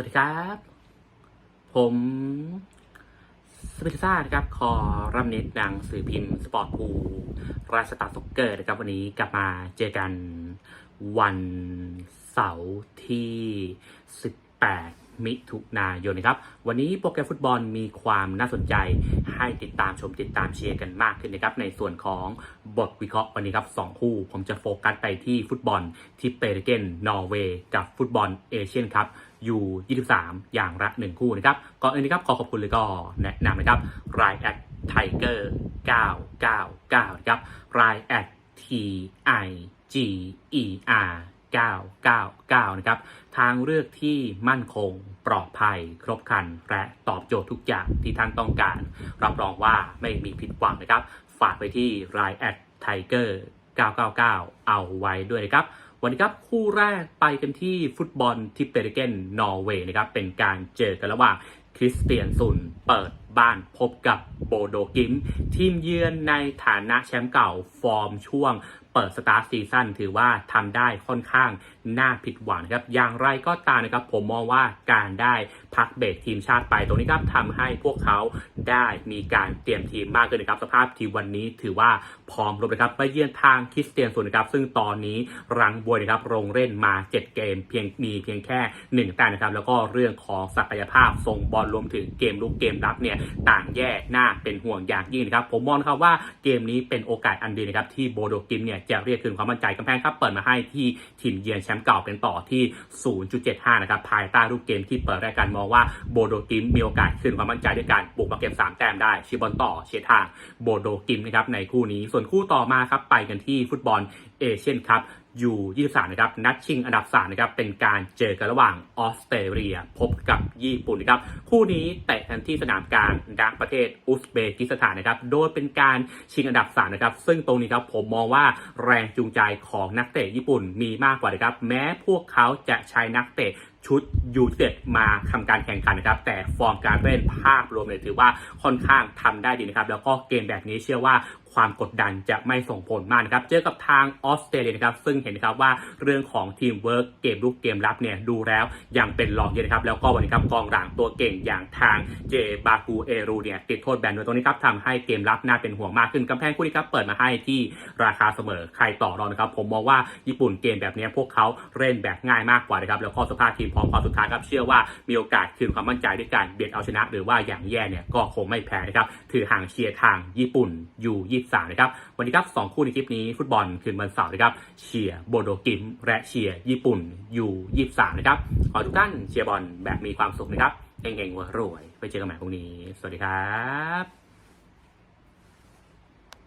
วัสดีครับ ผมสปิซ่านะครับขอรับเน็ตดังสื่อพิมพ์ สปอร์ตพูราชตาร์ซ็อกเกอร์นะครับ วันนี้กลับมาเจอกันวันเสาร์ที่ 18 มิถุนายนนะครับ วันนี้โปรแกรมฟุตบอลมีความน่าสนใจให้ติดตามชมติดตามเชียร์กันมากขึ้นนะครับ ในส่วนของ บทวิเคราะห์วันนี้ครับสองคู่ ผมจะโฟกัสไปที่ฟุตบอลที่เปรเกนนอร์เวย์กับฟุตบอลเอเชียนครับอยู่ 23 อย่างละ 1 คู่นะครับ ก่อนอื่นนะครับ ขอขอบคุณเลยก็แนะนำนะครับรายแอดไทเกอร์999 นะครับรายแอด T I G E R 999 นะครับ ทางเลือกที่มั่นคง ปลอดภัย ครบครัน และตอบโจทย์ทุกอย่างที่ท่านต้องการ รับรองว่าไม่มีผิดหวังนะครับ ฝากไปที่รายแอด ไทเกอร์ 999 เอาไว้ด้วยนะครับ วันนี้ครับคู่แรกไปกันที่ฟุตบอลทิปเปรเกนนอร์เวย์นะครับ เป็นการเจอกันระหว่างคริสเตียนซุนเปิดบ้านพบกับโบโดกิม ทีมเยือนในฐานะแชมป์เก่าฟอร์มช่วงเปิดสตาร์ทซีซั่นถือว่าทำได้ค่อนข้างน่าผิดหวังนะครับ อย่างไรก็ตามนะครับผมมองว่าการได้พักเบรกทีมชาติไปตรงนี้ครับทำให้พวกเขาได้มีการเตรียมทีมมากขึ้นนะครับสภาพทีมวันนี้ถือว่าพร้อมรบนะครับไปเยือนทางคริสเตียนซุนนะครับ ซึ่งตอนนี้รังบวยนะครับลงเล่นมา 7 เกม เพียงมีเพียงแค่ 1แต้มนะครับ แล้วก็เรื่องของศักยภาพทรงบอลรวมถึงเกมลุกเกมรับเนี่ยต่างแย่หน้าเป็นห่วงอย่างยิ่งนะครับผมมองครับว่าเกมนี้เป็นโอกาสอันดีนะครับที่โบโดกิมเนี่ยจะเรียกคืนความมั่นใจกำแพงครับเปิดมาให้ที่ทีมเยือนแชมป์เก่าเป็นต่อที่ 0.75 นะครับภายใต้รูปเกมที่เปิดรายการมองว่าโบโดกิมมีโอกาสคืนความมั่นใจด้วยการบุกมาเก็บ 3 แต้มได้ชิบอลต่อเชียร์ทางโบโดกิมนะครับในคู่นี้ส่วนคู่ต่อมาครับไปกันที่ฟุตบอลเอเชียนคัพอยู่23นะครับนัดชิงอันดับ3นะครับเป็นการเจอกันระหว่างออสเตรเลียพบกับญี่ปุ่นนะครับคู่นี้เตะ กันที่สนามกลางดักประเทศอุซเบกิสถานนะครับ โดยเป็นการชิงอันดับ3นะครับ ซึ่งตรงนี้ครับผมมองว่าแรงจูงใจของนักเตะญี่ปุ่นมีมากกว่านะครับ แม้พวกเขาจะใช้นักเตะชุดยูเต็ดมาทำการแข่งขันนะครับ แต่ฟอร์มการเล่นภาพรวมเลยถือว่าค่อนข้างทำได้ดีนะครับ แล้วก็เกมแบบนี้เชื่อว่าความกดดันจะไม่ส่งผลมากนะครับ เจอกับทางออสเตรเลียนะครับ ซึ่งเห็นนะครับว่าเรื่องของทีมเวิร์กเกมลุกเกมรับเนี่ยดูแล้วยังเป็นรองเยอะนะครับ แล้วก็วันนี้ครับกองหลังตัวเก่งอย่างทางเจบากูเอรูเนี่ยติดโทษแบนโดยตรงนี้ครับทำให้เกมรับน่าเป็นห่วงมากขึ้นกำแพงคู่นี้ครับเปิดมาให้ที่ราคาเสมอใครต่อรองนะครับ ผมมองว่าญี่ปุ่นเกมแบบนี้พวกเขาเล่นแบบง่ายมากกว่านะครับแล้วก็สภาพทีมพร้อมความสุดท้ายครับเชื่อว่ามีโอกาสคืนความมั่นใจด้วยการเบียดเอาชนะ หรือว่าอย่างแย่เนี่ยก็คงไม่แพ้นะครับถือห่างเชียร์ทางญี่ปุ่นอยู่23นะครับวันนี้ครับสองคู่ในคลิปนี้ฟุตบอลคืนวันเสาร์นะครับเชียร์โบโดกิมและเชียร์ญี่ปุ่นอยู่23นะครับขอทุกท่านเชียร์บอลแบบมีความสุขนะครับเฮงๆรวยไปเจอกันใหม่พรุ่งนี้ สวัสดีครับ